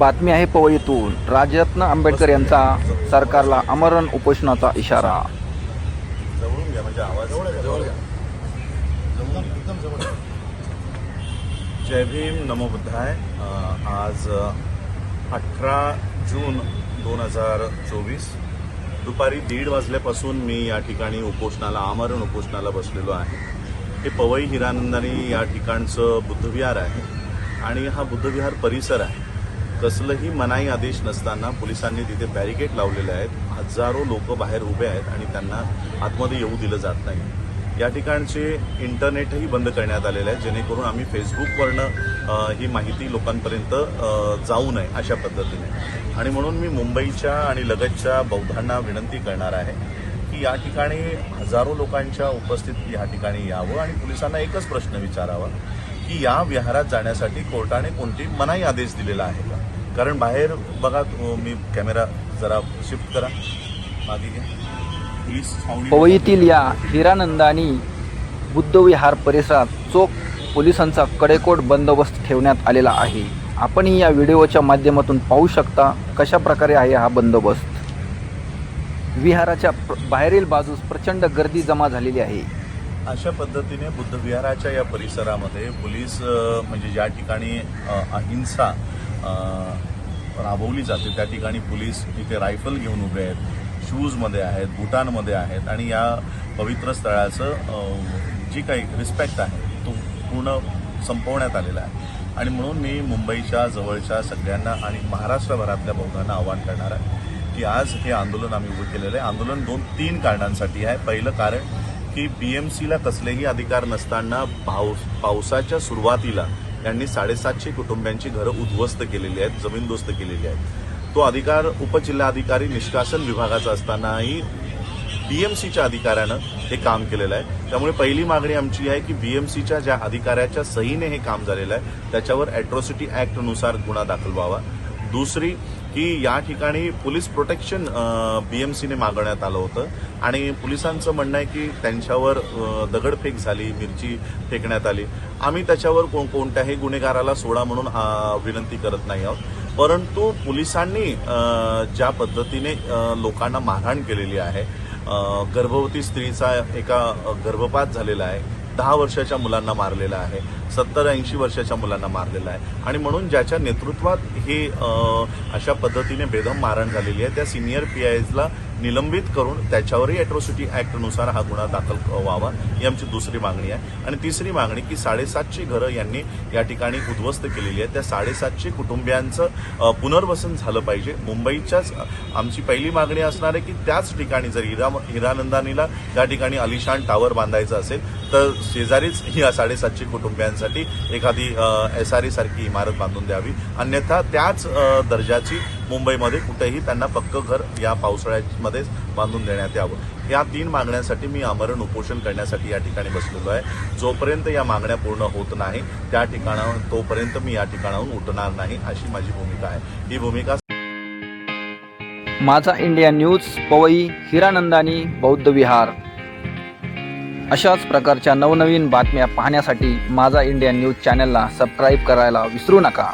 बातमी आहे पवईतून. राजरत्न आंबेडकर यांचा सरकारला अमरण उपोषणाचा इशारा. जवळून घ्या म्हणजे आवाज जवळ घ्या जय भीम नमो बुद्धाय. आज अठरा जून दोन हजार चोवीस दुपारी दीड वाजल्यापासून मी या ठिकाणी उपोषणाला आमरण उपोषणाला बसलेलो आहे. हे पवई हिरानंदानी या ठिकाणचं बुद्धविहार आहे आणि हा बुद्धविहार परिसर आहे. कसलंही मनाई आदेश नसताना पोलिसांनी तिथे बॅरिकेड लावलेले आहेत. हजारो लोक बाहेर उभे आहेत आणि त्यांना आतमध्ये येऊ दिलं जात नाही. या ठिकाणचे इंटरनेटही बंद करण्यात आलेलं आहे जेणेकरून आम्ही फेसबुकवरनं ही माहिती लोकांपर्यंत जाऊ नये अशा पद्धतीने. आणि म्हणून मी मुंबईच्या आणि लगतच्या बौद्धांना विनंती करणार आहे की या ठिकाणी हजारो लोकांच्या उपस्थितीत या ठिकाणी यावं आणि पोलिसांना एकच प्रश्न विचारावा की या विहारात जाण्यासाठी कोर्टाने कोणती मनाई आदेश दिलेला आहे का? कारण बाहेर बघा मी कॅमेरा जरा शिफ्ट करा. पवईतील या हिरानंदानी बुद्धविहार परिसरात चोख पोलिसांचा कडेकोट बंदोबस्त ठेवण्यात आलेला आहे. आपणही या व्हिडिओच्या माध्यमातून पाहू शकता कशा प्रकारे आहे हा बंदोबस्त. विहाराच्या बाहेरील बाजूस प्रचंड गर्दी जमा झालेली आहे. अशा पद्धतीने बुद्धविहाराच्या या परिसरामध्ये पोलीस म्हणजे ज्या ठिकाणी अहिंसा राबवली जाते त्या ठिकाणी पोलीस इथे रायफल घेऊन उभे आहेत शूजमध्ये आहेत बुटांमध्ये आहेत आणि या पवित्र स्थळाचं जी काही रिस्पेक्ट आहे तो पूर्ण संपवण्यात आलेला आहे. आणि म्हणून मी मुंबईच्या जवळच्या सगळ्यांना आणि महाराष्ट्रभरातल्या बहुतांना आवाहन करणार आहे की आज हे आंदोलन आम्ही उभं केलेलं आहे. आंदोलन दोन तीन कारणांसाठी आहे. पहिलं कारण की बी एम सीला कसलेही अधिकार नसताना पाऊस पावसाच्या सुरुवातीला त्यांनी साडेसातशे कुटुंबियांची घरं उद्ध्वस्त केलेली आहेत जमीनदोस्त केलेली आहेत. तो अधिकार उपजिल्हाधिकारी निष्कासन विभागाचा असतानाही बीएमसीच्या अधिकाऱ्यानं हे काम केलेलं आहे. त्यामुळे पहिली मागणी आमची आहे की बीएमसीच्या ज्या अधिकाऱ्याच्या सहीने हे काम झालेलं आहे त्याच्यावर अॅट्रॉसिटी ॲक्टनुसार गुन्हा दाखल व्हावा. दुसरी की या ठिकाणी पोलीस प्रोटेक्शन बीएमसीने मागवण्यात आलं होतं. आणि पोलिसांचं म्हणणं आहे की त्यांच्यावर दगडफेक झाली मिरची फेकण्यात आली. आम्ही त्याच्यावर कोण कोणत्याही गुन्हेगाराला सोडा म्हणून विनंती करत नाही आहोत. परंतु पोलिसांनी ज्या पद्धतीने लोकांना मारहाण केलेली आहे गर्भवती स्त्रीचा एका गर्भपात झालेला आहे दहा वर्षाच्या मुलांना मारलेला आहे सत्तर ऐंशी वर्षाच्या मुलांना मारलेला आहे. आणि म्हणून ज्याच्या नेतृत्वात हे अशा पद्धतीने बेदम मारण झालेली आहे त्या सिनियर पी आयजला निलंबित करून त्याच्यावरही अॅट्रॉसिटी ॲक्टनुसार हा गुन्हा दाखल व्हावा ही आमची दुसरी मागणी आहे. आणि तिसरी मागणी की साडेसातशे घरं यांनी या ठिकाणी उद्ध्वस्त केलेली आहे. त्या साडेसातशे कुटुंबियांचं पुनर्वसन झालं पाहिजे. मुंबईच्याच आमची पहिली मागणी असणार आहे की त्याच ठिकाणी जर हिरा हिरानंदानीला त्या ठिकाणी अलिशान टावर बांधायचं असेल तर शेजारीच ही साडेसातशे कुटुंबियांसाठी एखादी एस आर सारखी इमारत बांधून द्यावी. अन्यथा त्याच दर्जाची मुंबईमध्ये कुठेही त्यांना पक्क घर या पावसाळ्यामध्येच बांधून देण्यात यावं. या तीन मागण्यांसाठी मी आमरण उपोषण करण्यासाठी या ठिकाणी बसलेलो आहे. जोपर्यंत या मागण्या पूर्ण होत नाही त्या ठिकाणावर तोपर्यंत मी या ठिकाणाहून उठणार नाही अशी माझी भूमिका आहे. ही भूमिका माझा इंडिया न्यूज पवई हिरानंदानी बौद्ध विहार. अशाच प्रकारच्या नवनवीन बातम्या पाहण्यासाठी माझा इंडिया न्यूज चॅनलला सबस्क्राईब करायला विसरू नका.